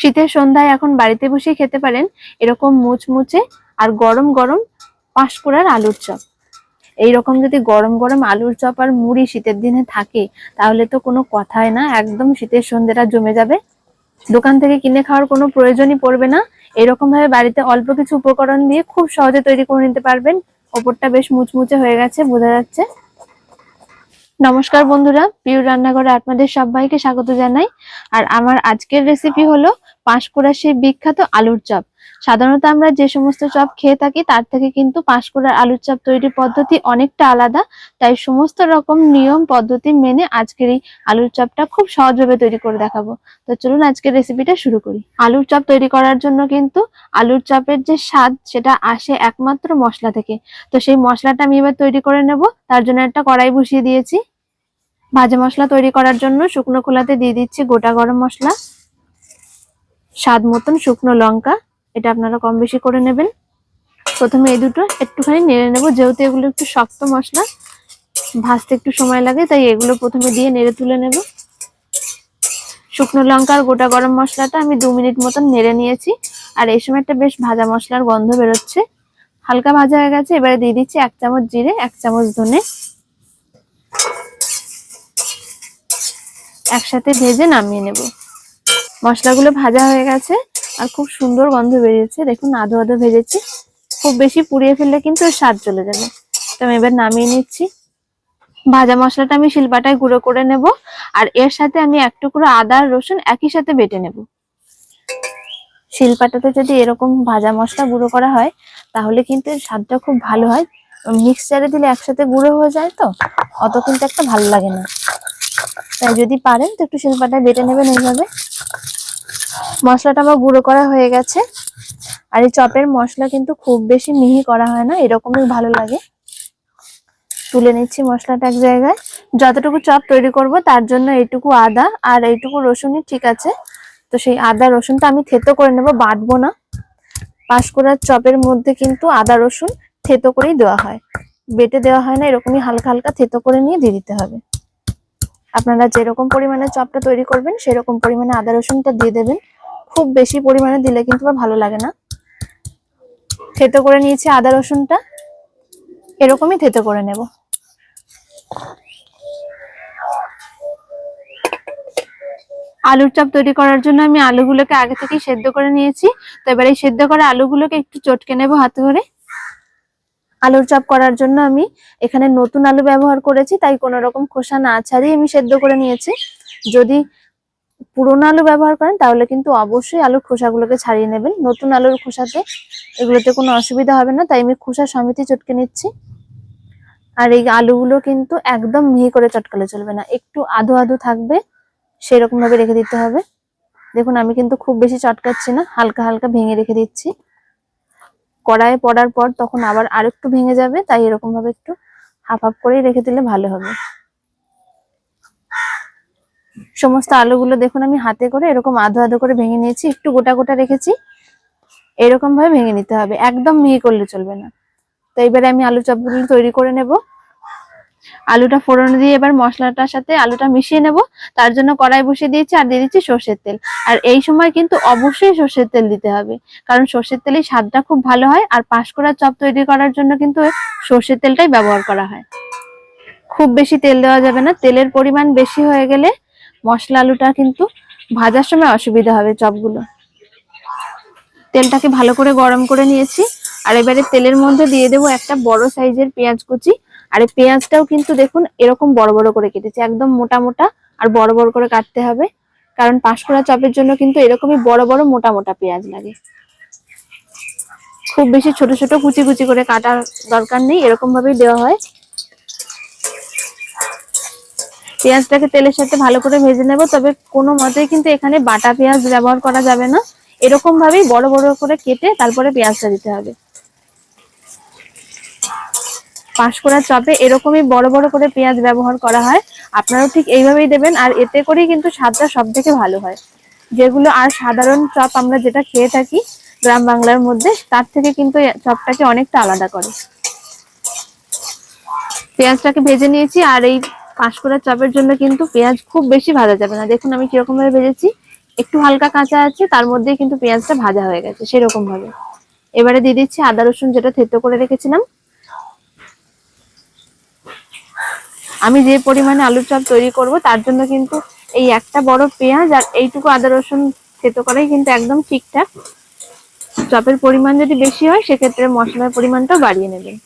শীতের সন্ধ্যায় এখন বাড়িতে বসে খেতে পারেন এরকম মুচমুচে আর গরম গরম পাঁশকুড়ার আলুর চপ। এইরকম যদি গরম গরম আলুর চপ আর মুড়ি শীতের দিনে থাকে, তাহলে তো কোনো কথাই না, একদম শীতের সন্ধ্যেটা জমে যাবে। দোকান থেকে কিনে খাওয়ার কোনো প্রয়োজনই পড়বে না। এরকম ভাবে বাড়িতে অল্প কিছু উপকরণ দিয়ে খুব সহজে তৈরি করে নিতে পারবেন। ওপরটা বেশ মুচমুচে হয়ে গেছে, বোঝা যাচ্ছে। নমস্কার বন্ধুরা প্রিয় রান্নাঘরে আপনাদের সবাইকে স্বাগত জানাই। আর আমার আজকের রেসিপি হলো পাঁশকুড়া সেই বিখ্যাত আলুর চপ। সাধারণত আমরা যে সমস্ত চপ খেয়ে থাকি, তার থেকে কিন্তু পাঁশকুড়ার আলুর চপ তৈরির পদ্ধতি অনেকটা আলাদা। তাই সমস্ত রকম নিয়ম, পদ্ধতি মেনে আজকের এই আলুর চপটা খুব সহজভাবে তৈরি করে দেখাবো। তো চলুন আজকের রেসিপিটা শুরু করি। আলুর চপ তৈরি করার জন্য কিন্তু আলুর চপের যে স্বাদ, সেটা আসে একমাত্র মশলা থেকে। তো সেই মশলাটা আমি এবার তৈরি করে নেব। তার জন্য একটা কড়াই বসিয়ে দিয়েছি। ভাজা মশলা তৈরি করার জন্য শুকনো খোলাতে দিয়ে দিচ্ছি গোটা গরম মশলা, স্বাদ মতন শুকনো লঙ্কা এটা আপনারা কম বেশি করে নেবেন। প্রথমে এই দুটো একটুখানি নেড়ে নেব, যেহেতু এগুলো একটু শক্ত মশলা, ভাজতে একটু সময় লাগে, তাই এগুলো প্রথমে দিয়ে নেড়ে তুলে নেব। শুকনো লঙ্কার গোটা গরম মশলাটা আমি দু মিনিট মতন নেড়ে নিয়েছি, আর এই সময় একটা বেশ ভাজা মশলার গন্ধ বেরোচ্ছে। হালকা ভাজা হয়ে গেছে, এবারে দিয়ে দিচ্ছি এক চামচ জিরে, এক চামচ ধনে। একসাথে ভেজে নামিয়ে নেব। মশলাগুলো ভাজা হয়ে গেছে। আর খুব সুন্দর গন্ধ বেরিয়েছে। দেখুন, আধো আধো ভেজেছি। খুব বেশি পুড়িয়ে ফেললে কিন্তু এর স্বাদ চলে যাবে। তো আমি এবার নামিয়ে নিচ্ছি। ভাজা মশলাটা আমি শিলপাটায় গুঁড়ো করে নেব। আর এর সাথে আমি এক টুকরো আদা রসুন একই সাথে বেটে নেব। শিলপাটাতে যদি এরকম ভাজা মশলা গুঁড়ো করা হয়, তাহলে কিন্তু এর স্বাদটা খুব ভালো হয়। মিক্সচারে দিলে একসাথে গুঁড়ো হয়ে যায় তো, অত কিন্তু একটা ভালো লাগে না। তাই যদি পারেন, তো একটু শিলপাটায় বেটে নেবেন এইভাবে। মশলাটা আমার গুঁড়ো করা হয়ে গেছে। আর এই চপের মশলা কিন্তু খুব বেশি মিহি করা হয় না, এরকমই ভালো লাগে। তুলে নিচ্ছি মশলাটা এক জায়গায়। যতটুকু চপ তৈরি করব তার জন্য এইটুকু আদা আর এইটুকু রসুনই ঠিক আছে। তো সেই আদা রসুনটা আমি থেতো করে নেব, বাটবো না। পাঁশকুড়ার চপের মধ্যে কিন্তু আদা রসুন থেতো করেই দেওয়া হয়। বেটে দেওয়া হয় না, এরকমই হালকা হালকা থেতো করে নিয়ে দিয়ে দিতে হবে। আপনারা যেরকম পরিমাণে চপটা তৈরি করবেন, সেরকম পরিমাণে আদা রসুনটা দিয়ে দেবেন। খুব বেশি পরিমাণে দিলে কিন্তু ভালো লাগে না। থেতো করে নিয়েছি আদা রসুনটা। এরকমই থেতো করে নেব। আলুর চপ তৈরি করার জন্য আমি আলুগুলোকে আগে থেকে সেদ্ধ করে নিয়েছি। তো এবার এই সেদ্ধ করা আলুগুলোকে একটু চটকে নেব হাতে করে আলুর চপ করার জন্য আমি এখানে নতুন আলু ব্যবহার করেছি, তাই কোনো রকম খোসা না ছাড়িয়ে আমি সেদ্ধ করে নিয়েছি। যদি পুরোনো আলু ব্যবহার করেন, তাহলে কিন্তু অবশ্যই আলুর খোসাগুলোকে ছাড়িয়ে নেবেন। নতুন আলুর খোসাতে এগুলোতে কোনো অসুবিধা হবে না, তাই আমি খোসা সমিতি চটকে নিচ্ছি। আর এই আলুগুলো কিন্তু একদম মিহি করে চটকালে চলবে না, একটু আধো আধো থাকবে সেরকম ভাবে রেখে দিতে হবে। দেখুন, আমি কিন্তু খুব বেশি চটকাচ্ছি না, হালকা হালকা ভেঙে রেখে দিচ্ছি। কড়াইয়ে পড়ার পর তখন আবার আরেকটু ভেঙে যাবে, তাই এরকম ভাবে একটু হাফ হাফ করেই রেখে দিলে ভালো হবে। সমস্ত আলুগুলো দেখুন আমি হাতে করে এরকম আধো আধো করে ভেঙে নিয়েছি, একটু গোটা গোটা রেখেছি। এরকম ভাবে ভেঙে নিতে হবে, একদম মিহি করলে চলবে না। তো এবারে আমি আলু চপগুলো তৈরি করে নেব। আলুটা ফোড়ন দিয়ে এবার মশলাটার সাথে আলুটা মিশিয়ে নেব। তার জন্য কড়াই বসিয়ে দিয়েছি আর দিয়ে দিচ্ছি সর্ষের তেল। আর এই সময় কিন্তু অবশ্যই সর্ষের তেল দিতে হবে। কারণ সর্ষের তেলেই স্বাদটা খুব ভালো হয় আর পাঁশকুড়া চপ তৈরি করার জন্য কিন্তু সর্ষের তেলটাই ব্যবহার করা হয়। খুব বেশি তেল দেওয়া যাবে না। তেলের পরিমাণ বেশি হয়ে গেলে মশলা আলুটা কিন্তু ভাজার সময় অসুবিধা হবে চপগুলো। তেলটাকে ভালো করে গরম করে নিয়েছি। আর এবারে তেলের মধ্যে দিয়ে দেবো একটা বড় সাইজের পেঁয়াজ কুচি। আর এই পেঁয়াজটাও কিন্তু দেখুন এরকম বড় বড় করে কেটেছি, একদম মোটা মোটা আর বড় বড় করে কাটতে হবে। কারণ পাঁশকুড়া চপের জন্য কিন্তু এরকমই বড় বড় মোটা মোটা পেঁয়াজ লাগে। খুব বেশি ছোট ছোট কুচি কুচি করে কাটার দরকার নেই, এরকম ভাবেই দেওয়া হয়। পেঁয়াজটাকে তেলের সাথে ভালো করে ভেজে নেব, তবে কোনো মতেই কিন্তু এখানে বাটা পেঁয়াজ ব্যবহার করা যাবে না। এরকম ভাবেই বড় বড় করে কেটে তারপরে পেঁয়াজটা দিতে হবে। পাঁশকুড়ার চপে এরকমই বড় বড় করে পেঁয়াজ ব্যবহার করা হয়। আপনারাও ঠিক এইভাবেই দেবেন, আর এতে করেই কিন্তু স্বাদটা সব থেকে ভালো হয়। যেগুলো আর সাধারণ চপ আমরা যেটা খেয়ে থাকি গ্রাম বাংলার মধ্যে, তার থেকে কিন্তু চপটাকে অনেকটা আলাদা করে। পেঁয়াজটাকে ভেজে নিয়েছি, আর এই পাঁশকুড়ার চপের জন্য কিন্তু পেঁয়াজ খুব বেশি ভাজা যাবে না। দেখুন আমি কীরকম ভাবে ভেজেছি। একটু হালকা কাঁচা আছে, তার মধ্যেই কিন্তু পেঁয়াজটা ভাজা হয়ে গেছে সেরকম ভাবে এবারে দিয়ে দিচ্ছি আদা রসুন, যেটা থেতো করে রেখেছিলাম। আমি যে পরিমাণে আলুর চপ তৈরি করব, তার জন্য কিন্তু এই একটা বড় পেঁয়াজ আর এইটুকু আদা রসুন থেতো করাই কিন্তু একদম ঠিকঠাক। চপের পরিমাণ যদি বেশি হয়, সেক্ষেত্রে মশলার পরিমাণটাও বাড়িয়ে নেবেন।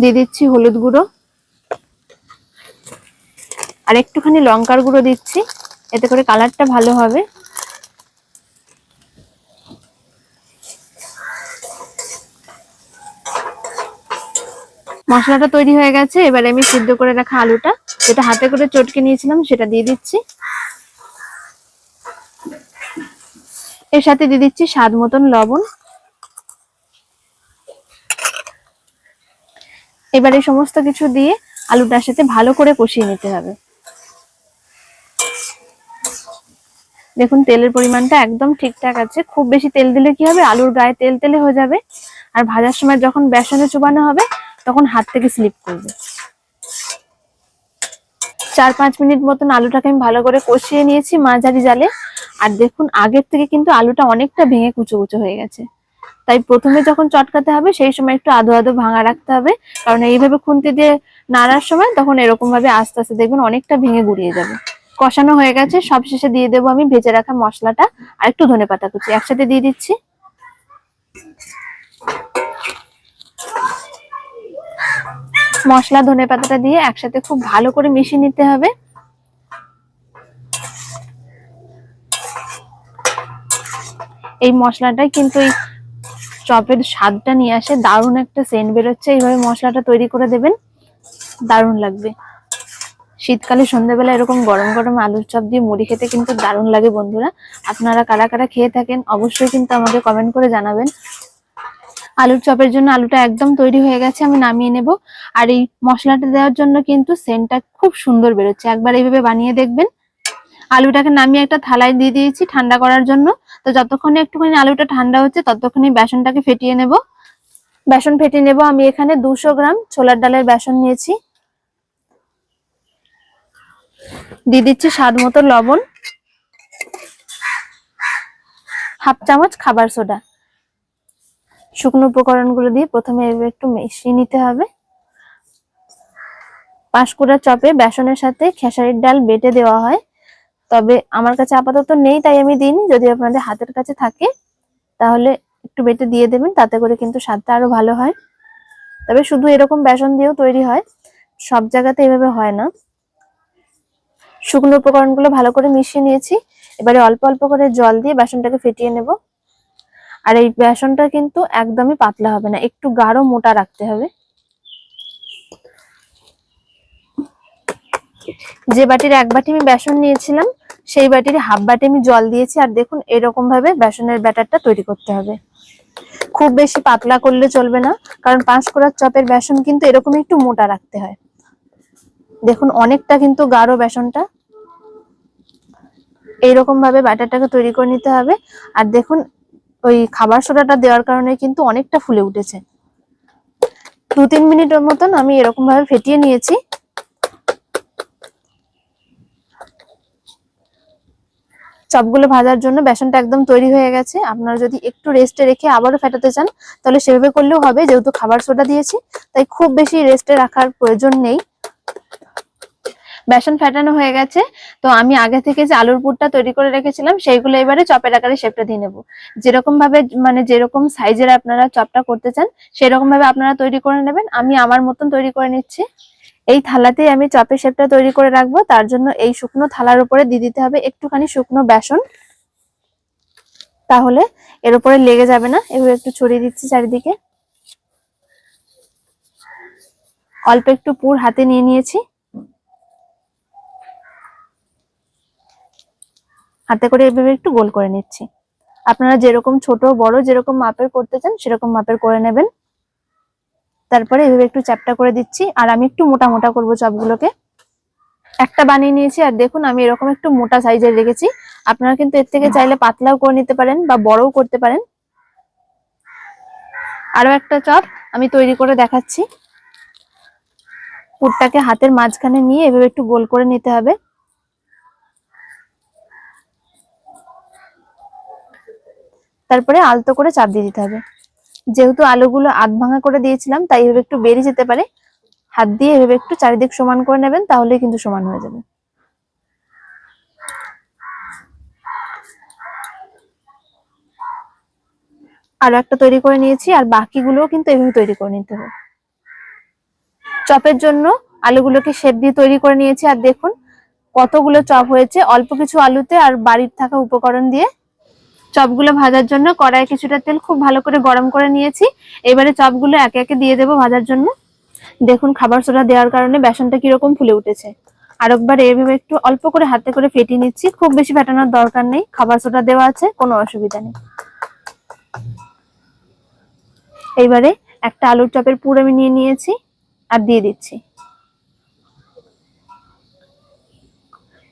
দিয়ে দিচ্ছি হলুদ গুঁড়ো। আর একটুখানি লঙ্কার গুঁড়ো দিচ্ছি, এতে করে কালারটা ভালো হবে। মশলাটা তৈরি হয়ে গেছে, এবারে আমি সিদ্ধ করে রাখা আলুটা, যেটা হাতে করে চটকে নিয়েছিলাম, সেটা দিয়ে দিচ্ছি। এর সাথে দিয়ে দিচ্ছি স্বাদ মতন লবণ। এবার সমস্ত কিছু দিয়ে আলুটার সাথে ভালো করে কষিয়ে নিতে হবে। দেখুন, তেলের পরিমাণটা একদম ঠিকঠাক আছে। খুব বেশি তেল দিলে কি হবে? আলুর গায়ে তেল তেলে হয়ে যাবে। আর ভাজার সময় যখন বেসনে চুবানো হবে তখন হাত থেকে স্লিপ করবে। চার পাঁচ মিনিট মতন আলুটাকে আমি ভালো করে কষিয়ে নিয়েছি মাঝারি জালে। আর দেখুন, আগের থেকে কিন্তু আলুটা অনেকটা ভেঙে কুচো কুচো হয়ে গেছে। তাই প্রথমে যখন চটকাতে হবে, সেই সময় একটু আধো আধো ভাঙা রাখতে হবে। কারণ এইভাবে খুন্তি দিয়ে নাড়ার সময় তখন এরকম ভাবে আস্তে আস্তে দেখবেন অনেকটা ভেঙে গুড়িয়ে যাবে। কষানো হয়ে গেছে সব শেষে দিয়ে দেবো আমি ভেজে রাখা মশলাটা। আর একটু ধনে পাতা কুচি একসাথে দিয়ে দিচ্ছি। মশলা, ধনে পাতাটা দিয়ে একসাথে খুব ভালো করে মিশিয়ে নিতে হবে। এই মশলাটাই কিন্তু এই চপের স্বাদটা নিয়ে আসে, দারুণ একটা সেন্ট বেরোচ্ছে। এইভাবে মশলাটা তৈরি করে দেবেন, দারুণ লাগবে। শীতকালে সন্ধ্যাবেলা এরকম গরম গরম আলুর চপ দিয়ে মুড়ি খেতে কিন্তু দারুণ লাগে বন্ধুরা। আপনারা কারা কারা খেয়ে থাকেন অবশ্যই কিন্তু আমাকে কমেন্ট করে জানাবেন। আলুর চপের জন্য আলুটা একদম তৈরি হয়ে গেছে, আমি নামিয়ে নেব। আর এই মশলাটা দেওয়ার জন্য কিন্তু সেন্টটা খুব সুন্দর বেরোচ্ছে। একবার এইভাবে বানিয়ে দেখবেন। আলুটাকে নামিয়ে একটা থালায় দিয়ে দিয়েছি ঠান্ডা করার জন্য। তো যতক্ষণে একটুখানি আলুটা ঠান্ডা হচ্ছে, ততক্ষণে বেসনটাকে ফেটিয়ে নেব। বেসন ফেটিয়ে নেব। আমি এখানে দুশো গ্রাম ছোলার ডালের বেসন নিয়েছি। দিয়ে দিচ্ছি স্বাদ মতো লবণ। হাফ চামচ খাবার সোডা। শুকনো উপকরণগুলো দিয়ে প্রথমে একটু মিশিয়ে নিতে হবে। পাঁশকুড়া চপে বেসনের সাথে খেসারির ডাল বেটে দেওয়া হয়। তবে আমার কাছে আপাতত নেই, তাই আমি দিইনি। যদি আপনাদের হাতের কাছে থাকে, তাহলে একটু বেটে দিয়ে দেবেন, তাতে করে কিন্তু স্বাদটা আরও ভালো হয়। তবে শুধু এরকম বেসন দিয়েও তৈরি হয়, সব জায়গাতে এভাবে হয় না। শুকনো উপকরণগুলো ভালো করে মিশিয়ে নিয়েছি। এবারে অল্প অল্প করে জল দিয়ে বেসনটাকে ফেটিয়ে নেব। আর এই বেসনটা কিন্তু একদমই পাতলা হবে না, একটু গাঢ় মোটা রাখতে হবে। যে বাটির এক বাটি আমি বেসন নিয়েছিলাম, সেই বাটির হাফ বাটি আমি জল দিয়েছি, আর দেখুন এরকম ভাবে বেসনের ব্যাটারটা তৈরি করতে হবে। খুব বেশি পাতলা করলে চলবে না, কারণ পাঁশকুড়ার চপের বেসন কিন্তু এরকম একটু মোটা রাখতে হয়। দেখুন অনেকটা কিন্তু গাঢ় বেসনটা। এইরকম ভাবে ব্যাটারটাকে তৈরি করে নিতে হবে, আর দেখুন ওই খাবার সোডাটা দেওয়ার কারণে কিন্তু অনেকটা ফুলে উঠেছে। দু তিন মিনিটের মতন আমি এরকম ভাবে ফেটিয়ে নিয়েছি। চপগুলো ভাজার জন্য বেসনটা একদম তৈরি হয়ে গেছে। আপনারা যদি একটু রেস্টে রেখে আবারও ফেটাতে চান, তাহলে সেভাবে করলেও হবে, যেহেতু খাবার সোডা দিয়েছি, তাই খুব বেশি রেস্টে রাখার প্রয়োজন নেই। বেসন ফেটানো হয়ে গেছে। তো আমি আগে থেকে যে আলুর পুরটা তৈরি করে রেখেছিলাম, সেইগুলো এবারে চপের আকারে শেপটা দিয়ে নেব। যেরকম ভাবে মানে যেরকম সাইজের আপনারা চপটা করতে চান, সেরকম ভাবে আপনারা তৈরি করে নেবেন। আমি আমার মতন তৈরি করে নিচ্ছি। এই থালাতে আমি চপের শেপটা তৈরি করে রাখব। তার জন্য এই শুকনো থালার উপরে দিয়ে দিতে হবে একটুখানি শুকনো বেসন। তাহলে এর উপরে লেগে যাবে না। এভাবে একটু ছড়িয়ে দিচ্ছি চারিদিকে। অল্প একটু পুর হাতে নিয়ে নিয়েছি। হাতে করে এভাবে একটু গোল করে নিচ্ছি। আপনারা যেরকম ছোট, বড় যেরকম মাপের করতে চান, সেরকম মাপের করে নেবেন। তারপরে এভাবে একটু চ্যাপটা করে দিচ্ছি, আর আমি একটু মোটা মোটা করব চপগুলোকে। একটা বানিয়ে নিয়েছি, আর দেখুন আমি এরকম একটু মোটা সাইজের রেখেছি। আপনারা কিন্তু এর থেকে চাইলে পাতলাও করে নিতে পারেন বা বড়ও করতে পারেন। আরও একটা চপ আমি তৈরি করে দেখাচ্ছি। পুরটাকে হাতের মাঝখানে নিয়ে এভাবে একটু গোল করে নিতে হবে। তারপরে আলতো করে চাপ দিয়ে দিতে হবে। যেহেতু আলুগুলো আধ ভাঙা করে দিয়েছিলাম, তাই এভাবে একটু বেরিয়ে যেতে পারে। হাত দিয়ে এভাবে একটু চারিদিক সমান করে নেবেন, তাহলে কিন্তু সমান হয়ে যাবে। আরও একটা তৈরি করে নিয়েছি, আর বাকিগুলোও কিন্তু এভাবে তৈরি করে নিতে হবে। চপের জন্য আলুগুলোকে শেপ দিয়ে তৈরি করে নিয়েছি, আর দেখুন কতগুলো চপ হয়েছে। অল্প কিছু আলুতে আর বাড়ির থাকা উপকরণ দিয়ে চপগুলো ভাজার জন্য কড়াই কিছুটা তেল খুব ভালো করে গরম করে নিয়েছি। এবারে চপগুলো একে একে দিয়ে দেবো ভাজার জন্য। দেখুন খাবার সোডা দেওয়ার কারণে বেসনটা কীরকম ফুলে উঠেছে। আরেকবার এভাবে একটু অল্প করে হাতে করে ফেটিয়ে নিচ্ছি। খুব বেশি ফেটানোর দরকার নেই। খাবার সোডা দেওয়া আছে, কোনো অসুবিধা নেই। এইবারে একটা আলুর চপের পুর আমি নিয়ে নিয়েছি আর দিয়ে দিচ্ছি।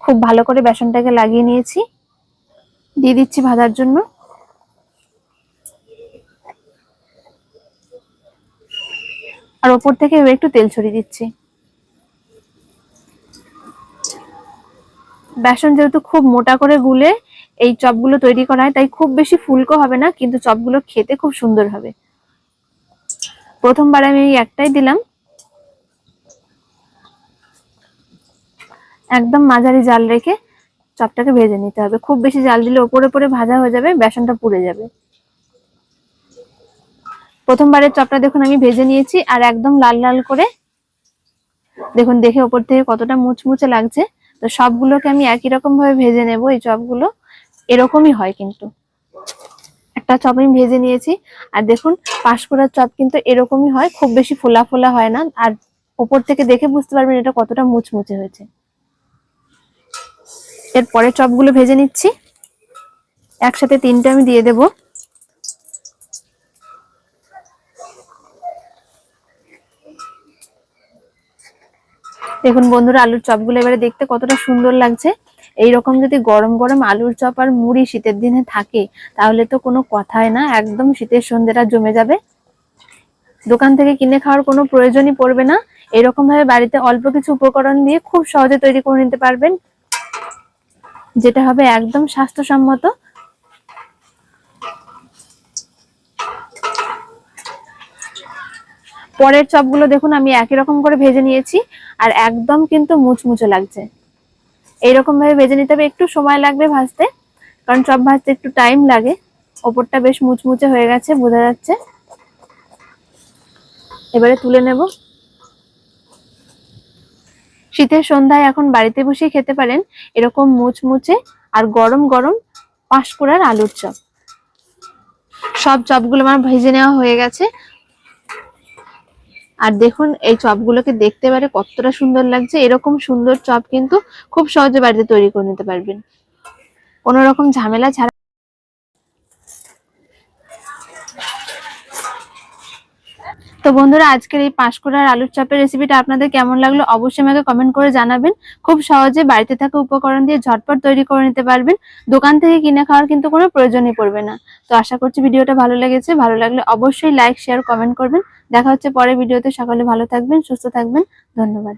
খুব ভালো করে বেসনটাকে লাগিয়ে নিয়েছি। দিয়ে দিচ্ছি ভাজার জন্য। আর ওপর থেকে এবার একটু তেল ছড়িয়ে দিচ্ছি। বেসন যেহেতু খুব মোটা করে গুলে এই চপগুলো তৈরি করা হয়, তাই খুব বেশি ফুলকো হবে না, কিন্তু চপগুলো খেতে খুব সুন্দর হবে। প্রথমবার আমি একটাই দিলাম। একদম মাঝারি জাল রেখে চপটাকে ভেজে নিতে হবে। খুব বেশি জাল দিলে ওপরে ওপরে ভাজা হয়ে যাবে, বেসনটা পুড়ে যাবে। প্রথমবারের চপটা দেখুন, আমি ভেজে নিয়েছি আর একদম লাল লাল করে। দেখুন, দেখে ওপর থেকে কতটা মুচমুচে লাগছে। তো সবগুলোকে আমি একই রকম ভাবে ভেজে নেব, এই চপগুলো। এরকমই হয় কিন্তু। একটা চপ আমি ভেজে নিয়েছি। আর দেখুন, পাঁশকুড়ার চপ কিন্তু এরকমই হয়, খুব বেশি ফোলা ফোলা হয় না। আর ওপর থেকে দেখে বুঝতে পারবেন এটা কতটা মুচমুচে হয়েছে। এরপরে চপগুলো ভেজে নিচ্ছি। একসাথে তিনটে আমি দিয়ে দেব। দেখুন বন্ধুরা, আলুর চপগুলো এবারে দেখতে কতটা সুন্দর লাগছে। এই রকম যদি গরম গরম আলুর চপ আর মুড়ি শীতের দিনে থাকে, তাহলে তো কোনো কথাই না, একদম শীতের সন্ধ্যেটা জমে যাবে। দোকান থেকে কিনে খাওয়ার কোনো প্রয়োজনই পড়বে না। এরকম ভাবে বাড়িতে অল্প কিছু উপকরণ দিয়ে খুব সহজে তৈরি করে নিতে পারবেন। যেটা হবে একদম স্বাস্থ্যসম্মত। পরের চপগুলো দেখুন, আমি একই রকম করে ভেজে নিয়েছি, আর একদম কিন্তু মুচমুচে লাগছে। এইরকম ভাবে ভেজে নিতে হবে, একটু সময় লাগবে ভাজতে, কারণ চপ ভাজতে একটু টাইম লাগে। ওপরটা বেশ মুচমুচে হয়ে গেছে, বোঝা যাচ্ছে। এবারে তুলে নেব। শীতের সন্ধ্যায় এখন বাড়িতে বসে খেতে পারেন এরকম মুচমুচে আর গরম গরম পাঁশকুড়ার আলুর চপ। সব চপগুলো আমার ভেজে নেওয়া হয়ে গেছে। আর দেখুন, এই চপগুলোকে দেখতে পারে কতটা সুন্দর লাগছে। এরকম সুন্দর চপ কিন্তু খুব সহজে বাড়িতে তৈরি করে নিতে পারবেন। কোনো রকম ঝামেলা ছাড়া তো বন্ধুরা, আজকের এই পাঁশকুড়ার আলুর চপের রেসিপিটা আপনাদের কেমন লাগল অবশ্যই আমাকে কমেন্ট করে জানাবেন। খুব সহজে বাড়িতে থাকা উপকরণ দিয়ে ঝটপট তৈরি করে নিতে পারবেন। দোকান থেকে কিনে খাওয়ার কিন্তু কোনো প্রয়োজনই পড়বে না। তো আশা করছি ভিডিওটা ভালো লেগেছে। ভালো লাগলে অবশ্যই লাইক শেয়ার কমেন্ট করবেন। দেখা হচ্ছে পরে ভিডিওতে। সকালে ভালো থাকবেন, সুস্থ থাকবেন। ধন্যবাদ।